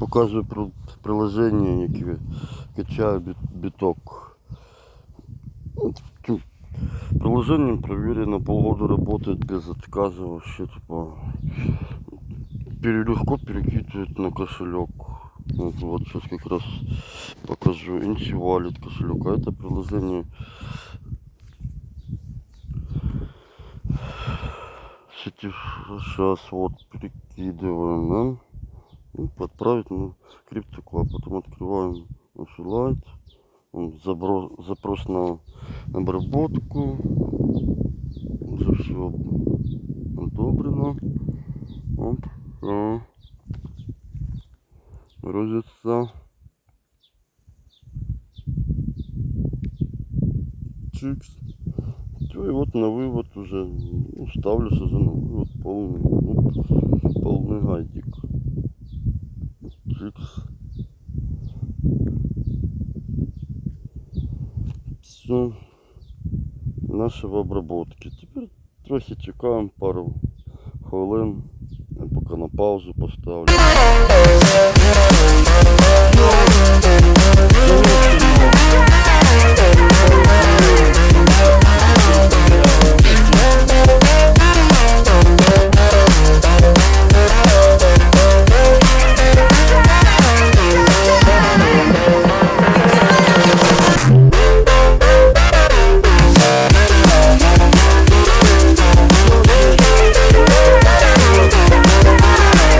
Показую при- приложення, яке качає бі- биток. Приложение проверено, полгода работает без отказа вообще, типа, легко перекидывает на кошелек. Вот, вот сейчас как раз покажу. Валит кошелек. А это приложение сейчас вот перекидываем, да? Подправить на криптоклаб. Потом открываем наш лайт. Он забро- запрос на обработку. Уже все одобрено. Оп. Все. Грузится. Чикс. Все, и вот на вывод уже ну, ставлю уже на вывод полный, ну, полный гайдик. Чикс Все. Наші в обработці. Тепер трохи чекаємо пару хвилин. Я поки на паузу поставлю.